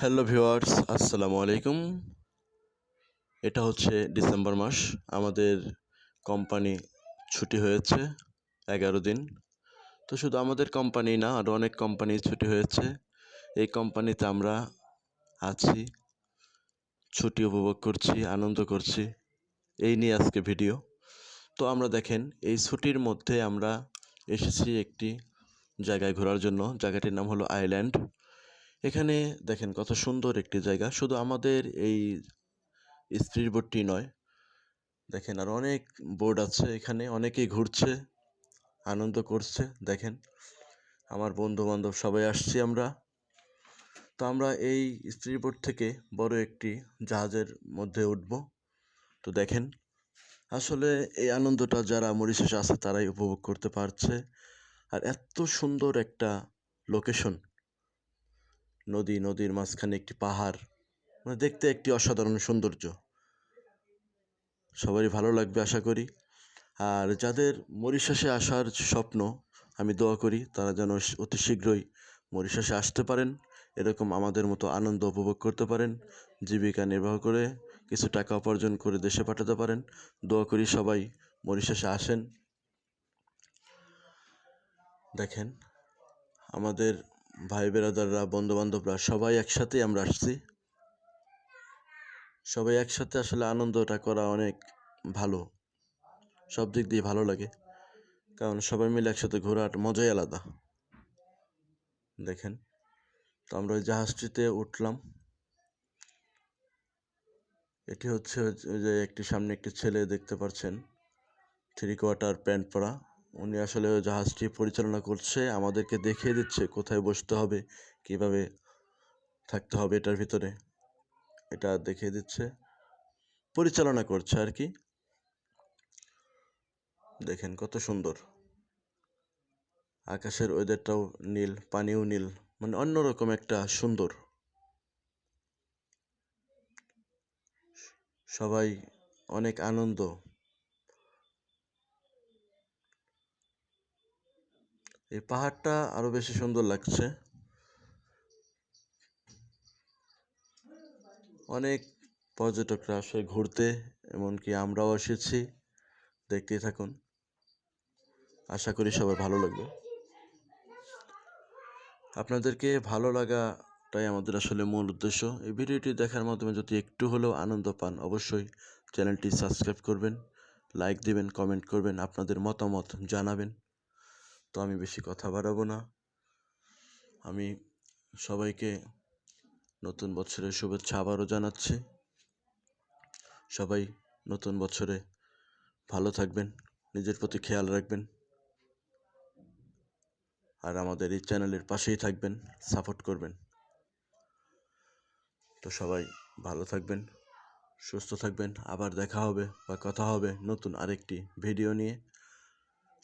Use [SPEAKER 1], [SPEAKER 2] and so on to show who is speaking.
[SPEAKER 1] Hello viewers, আসসালামু আলাইকুম। এটা হচ্ছে ডিসেম্বর মাস, আমাদের কোম্পানি ছুটি হয়েছে এগারো দিন। তো শুধু আমাদের কোম্পানি না আরও অনেক কোম্পানি ছুটি হয়েছে। এই কোম্পানিতে আমরা আছি, ছুটি উপভোগ করছি, আনন্দ করছি। এই নিয়ে আজকে ভিডিও। তো আমরা দেখেন, এই ছুটির মধ্যে আমরা এসেছি একটি জায়গায় ঘোরার জন্য। জায়গাটির নাম হলো আইল্যান্ড। এখানে দেখেন কত সুন্দর একটি জায়গা। শুধু আমাদের এই স্ত্রীর বোটটি নয়, দেখেন আর অনেক বোর্ড আছে এখানে, অনেকেই ঘুরছে, আনন্দ করছে, দেখেন। আমার বন্ধু বান্ধব সবাই আসছি আমরা। তো আমরা এই স্ত্রীর বোট থেকে বড় একটি জাহাজের মধ্যে উঠব। তো দেখেন, আসলে এই আনন্দটা যারা মরিশাসে আছে তারাই উপভোগ করতে পারছে। আর এত সুন্দর একটা লোকেশন নদী, নদীর মাঝখানে একটি পাহাড়। মানে দেখতে একটি অসাধারণ সৌন্দর্য। সবারই ভালো লাগবে আশা করি। আর যাদের মরিশাসে আসার স্বপ্ন, আমি দোয়া করি, তারা যেন অতি শীঘ্রই মরিশাসে আসতে পারেন। এরকম আমাদের মতো আনন্দ উপভোগ করতে পারেন। জীবিকা নির্বাহ করে কিছু টাকা উপার্জন করে দেশে পাঠাতে পারেন। দোয়া করি সবাই মরিশাসে আসেন। দেখেন, আমাদের ভাই বেরাদাররা বন্ধু বান্ধবরা সবাই একসাথে আমরা আসছি। সবাই একসাথে আসলে আনন্দটা করা অনেক ভালো। সব দিক দিয়ে ভালো লাগে। কারণ সবাই মিলে একসাথে ঘোরার মজাই আলাদা। দেখেন, তো আমরা ওই জাহাজটিতে উঠলাম। এটি হচ্ছে যে একটি সামনে একটি ছেলে দেখতে পাচ্ছেন। থ্রি কোয়ার্টার প্যান্ট পরা। উনি আসলে জাহাজটি পরিচালনা করছে, আমাদেরকে দেখিয়ে দিচ্ছে কোথায় বসতে হবে, কীভাবে থাকতে হবে এটার ভিতরে। এটা দেখিয়ে দিচ্ছে, পরিচালনা করছে আর কি। দেখেন কত সুন্দর। আকাশের ওয়েদারটাও নীল, পানিও নীল মানে অন্যরকম একটা সুন্দর। সবাই অনেক আনন্দ। এই পাহাড়টা আরও বেশি সুন্দর লাগছে। অনেক পর্যটকরা আসে ঘুরতে, এমনকি আমরাও এসেছি। দেখতেই থাকুন। আশা করি সবার ভালো লাগবে। আপনাদেরকে ভালো লাগাটাই আমাদের আসলে মূল উদ্দেশ্য। এই ভিডিওটি দেখার মাধ্যমে যদি একটু হলেও আনন্দ পান, অবশ্যই চ্যানেলটি সাবস্ক্রাইব করবেন, লাইক দিবেন, কমেন্ট করবেন, আপনাদের মতামত জানাবেন। তো আমি বেশি কথা বাড়াবো না। আমি সবাইকে নতুন বছরের শুভেচ্ছা আবারও জানাচ্ছি। সবাই নতুন বছরে ভালো থাকবেন, নিজের প্রতি খেয়াল রাখবেন। আর আমাদের এই চ্যানেলের পাশেই থাকবেন, সাপোর্ট করবেন। তো সবাই ভালো থাকবেন, সুস্থ থাকবেন। আবার দেখা হবে বা কথা হবে নতুন আরেকটি ভিডিও নিয়ে।